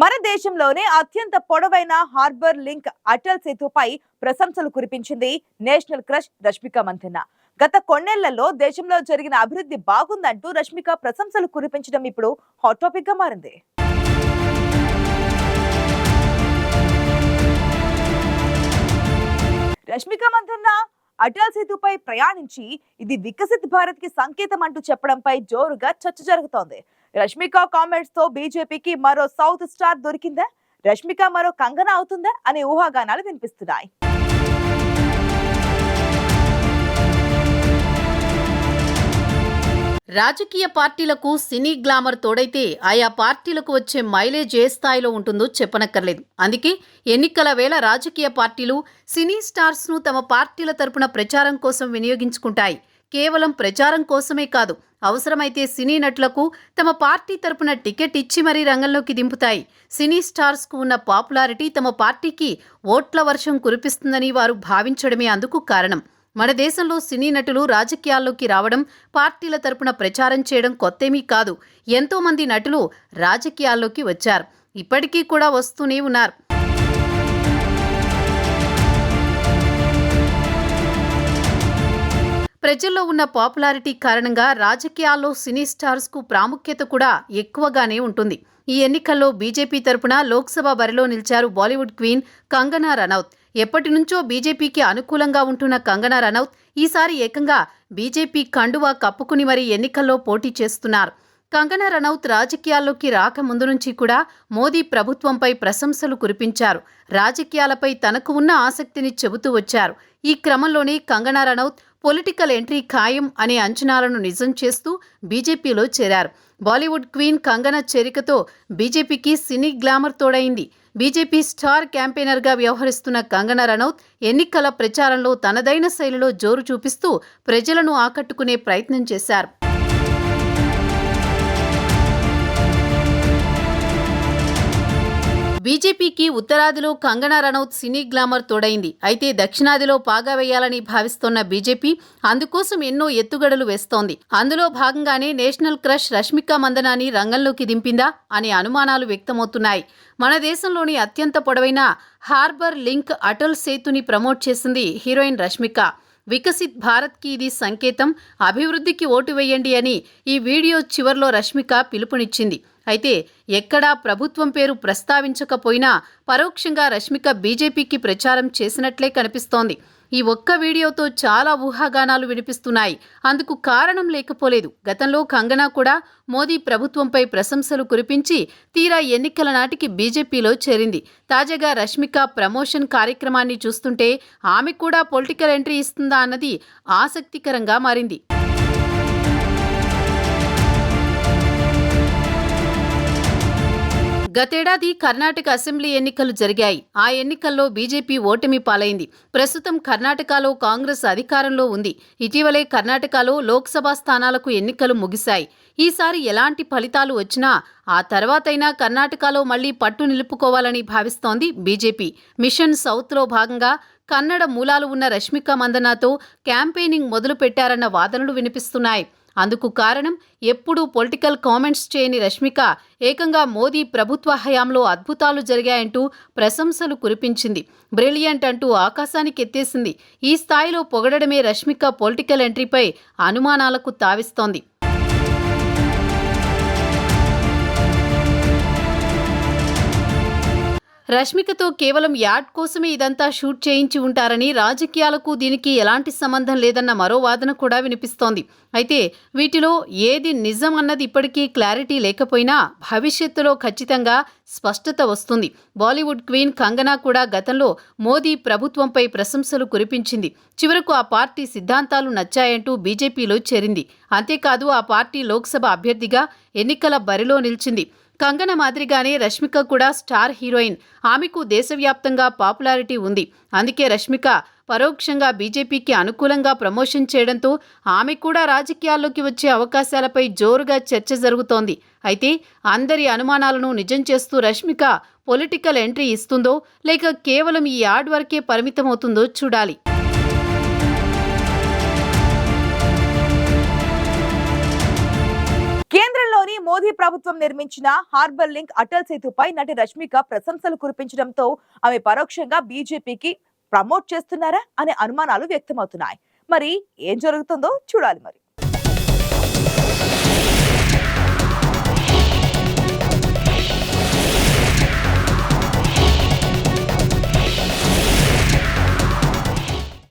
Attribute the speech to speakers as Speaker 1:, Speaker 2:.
Speaker 1: మన దేశంలోనే అత్యంత పొడవైన హార్బర్ లింక్ అటల్ సేతుపై ప్రశంసలు కురిపించింది నేషనల్ క్రష్ రష్మిక మంథన్న గత కొన్నేళ్ళలో దేశంలో జరిగిన అభివృద్ధి బాగుందంటూ రష్మిక ప్రశంసలు కురిపించడం ఇప్పుడు హాట్ టాపిక్గా మారింది. రష్మిక మంథన్న అటల్ సేతుపై ప్రయాణించి ఇది వికసిత్ భారత్కి సంకేతం అంటూ చెప్పడంపై జోరుగా చర్చ జరుగుతోంది. రష్మిక కామెంట్స్తో బీజేపీకి మరో సౌత్ స్టార్ దొరికిందా? రష్మిక మరో కంగన అవుతుందా? అనే ఊహాగానాలు వినిపిస్తున్నాయి.
Speaker 2: రాజకీయ పార్టీలకు సినీ గ్లామర్ తోడైతే ఆయా పార్టీలకు వచ్చే మైలేజ్ ఏ స్థాయిలో ఉంటుందో చెప్పనక్కర్లేదు. అందుకే ఎన్నికల వేళ రాజకీయ పార్టీలు సినీ స్టార్స్ను తమ పార్టీల తరపున ప్రచారం కోసం వినియోగించుకుంటాయి. కేవలం ప్రచారం కోసమే కాదు అవసరమైతే సినీ నటులకు తమ పార్టీ తరపున టికెట్ ఇచ్చి మరీ రంగంలోకి దింపుతాయి. సినీ స్టార్స్కు ఉన్న పాపులారిటీ తమ పార్టీకి ఓట్ల వర్షం కురిపిస్తుందని వారు భావించడమే అందుకు కారణం. మన దేశంలో సినీ నటులు రాజకీయాల్లోకి రావడం పార్టీల తరపున ప్రచారం చేయడం కొత్తేమీ కాదు. ఎంతోమంది నటులు రాజకీయాల్లోకి వచ్చారు. ఇప్పటికీ కూడా వస్తూనే ఉన్నారు. ప్రజల్లో ఉన్న పాపులారిటీ కారణంగా రాజకీయాల్లో సినీ స్టార్స్కు ప్రాముఖ్యత కూడా ఎక్కువగానే ఉంటుంది. ఈ ఎన్నికల్లో బీజేపీ తరపున లోక్సభ బరిలో నిలిచారు బాలీవుడ్ క్వీన్ కంగనా రనౌత్. ఎప్పటి నుంచో బీజేపీకి అనుకూలంగా ఉంటున్న కంగనా రనౌత్ ఈసారి ఏకంగా బీజేపీ కండువా కప్పుకుని మరీ ఎన్నికల్లో పోటీ చేస్తున్నారు. కంగనా రనౌత్ రాజకీయాల్లోకి రాక ముందు నుంచి కూడా మోదీ ప్రభుత్వంపై ప్రశంసలు కురిపించారు. రాజకీయాలపై తనకు ఉన్న ఆసక్తిని చెబుతూ వచ్చారు. ఈ క్రమంలోనే కంగనా రనౌత్ పొలిటికల్ ఎంట్రీ ఖాయం అనే అంచనాలను నిజం చేస్తూ బీజేపీలో చేరారు. బాలీవుడ్ క్వీన్ కంగనా చేరికతో బీజేపీకి సినీ గ్లామర్ తోడైంది. బీజేపీ స్టార్ క్యాంపెయినర్గా వ్యవహరిస్తున్న కంగనా రనౌత్ ఎన్నికల ప్రచారంలో తనదైన శైలిలో జోరు చూపిస్తూ ప్రజలను ఆకట్టుకునే ప్రయత్నం చేశారు. బీజేపీకి ఉత్తరాదిలో కంగనా రనౌత్ సినీ గ్లామర్ తోడైంది. అయితే దక్షిణాదిలో పాగా వేయాలని భావిస్తోన్న బీజేపీ అందుకోసం ఎన్నో ఎత్తుగడలు వేస్తోంది. అందులో భాగంగానే నేషనల్ క్రష్ రష్మిక మందనాని రంగంలోకి దింపిందా అనే అనుమానాలు వ్యక్తమవుతున్నాయి. మన దేశంలోని అత్యంత పొడవైన హార్బర్ లింక్ అటల్ సేతుని ప్రమోట్ చేసింది హీరోయిన్ రష్మిక. వికసిత్ భారత్కి ఇది సంకేతం. అభివృద్ధికి ఓటు వేయండి అని ఈ వీడియో చివర్లో రష్మిక పిలుపునిచ్చింది. అయితే ఎక్కడా ప్రభుత్వం పేరు ప్రస్తావించకపోయినా పరోక్షంగా రష్మిక బీజేపీకి ప్రచారం చేసినట్లే కనిపిస్తోంది. ఈ ఒక్క వీడియోతో చాలా ఊహాగానాలు వినిపిస్తున్నాయి. అందుకు కారణం లేకపోలేదు. గతంలో కంగనా కూడా మోదీ ప్రభుత్వంపై ప్రశంసలు కురిపించి తీరా ఎన్నికల నాటికి బీజేపీలో చేరింది. తాజాగా రష్మిక ప్రమోషన్ కార్యక్రమాన్ని చూస్తుంటే ఆమె కూడా పొలిటికల్ ఎంట్రీ ఇస్తుందా అన్నది ఆసక్తికరంగా మారింది. గతేడాది కర్ణాటక అసెంబ్లీ ఎన్నికలు జరిగాయి. ఆ ఎన్నికల్లో బీజేపీ ఓటమి పాలైంది. ప్రస్తుతం కర్ణాటకలో కాంగ్రెస్ అధికారంలో ఉంది. ఇటీవలే కర్ణాటకలో లోక్సభ స్థానాలకు ఎన్నికలు ముగిశాయి. ఈసారి ఎలాంటి ఫలితాలు వచ్చినా ఆ తర్వాతైనా కర్ణాటకలో మళ్ళీ పట్టు నిలుపుకోవాలని భావిస్తోంది బీజేపీ. మిషన్ సౌత్లో భాగంగా కన్నడ మూలాలు ఉన్న రష్మిక మందనాతో క్యాంపెయినింగ్ మొదలు పెట్టారన్న వాదనలు వినిపిస్తున్నాయి. అందుకు కారణం ఎప్పుడూ పొలిటికల్ కామెంట్స్ చేయని రష్మిక ఏకంగా మోదీ ప్రభుత్వ హయాంలో అద్భుతాలు జరిగాయంటూ ప్రశంసలు కురిపించింది. బ్రిలియంట్ అంటూ ఆకాశానికి ఎత్తేసింది. ఈ స్థాయిలో పొగడమే రష్మిక పొలిటికల్ ఎంట్రీపై అనుమానాలకు తావిస్తోంది. రష్మికతో కేవలం యాడ్ కోసమే ఇదంతా షూట్ చేయించి ఉంటారని రాజకీయాలకు దీనికి ఎలాంటి సంబంధం లేదన్న మరో వాదన కూడా వినిపిస్తోంది. అయితే వీటిలో ఏది నిజం అన్నది ఇప్పటికీ క్లారిటీ లేకపోయినా భవిష్యత్తులో ఖచ్చితంగా స్పష్టత వస్తుంది. బాలీవుడ్ క్వీన్ కంగనా కూడా గతంలో మోదీ ప్రభుత్వంపై ప్రశంసలు కురిపించింది. చివరకు ఆ పార్టీ సిద్ధాంతాలు నచ్చాయంటూ బీజేపీలో చేరింది. అంతేకాదు ఆ పార్టీ లోక్సభ అభ్యర్థిగా ఎన్నికల బరిలో నిలిచింది. కంగన మాదిరిగానే రష్మిక కూడా స్టార్ హీరోయిన్. ఆమెకు దేశవ్యాప్తంగా పాపులారిటీ ఉంది. అందుకే రష్మిక పరోక్షంగా బీజేపీకి అనుకూలంగా ప్రమోషన్ చేయడంతో ఆమె కూడా రాజకీయాల్లోకి వచ్చే అవకాశాలపై జోరుగా చర్చ జరుగుతోంది. అయితే అందరి అనుమానాలను నిజం చేస్తూ రష్మిక పొలిటికల్ ఎంట్రీ ఇస్తుందో లేక కేవలం ఈ యాడ్ వరకే పరిమితమవుతుందో చూడాలి.
Speaker 1: మోదీ ప్రభుత్వం నిర్మించిన హార్బర్ లింక్ అటల్ సేతుపై నటి రష్మిక ప్రశంసలు కురిపించడంతో ఆమె పరోక్షంగా బీజేపీకి ప్రమోట్ చేస్తున్నారా అనే అనుమానాలు వ్యక్తమవుతున్నాయి. మరి ఏం జరుగుతుందో చూడాలి మరి.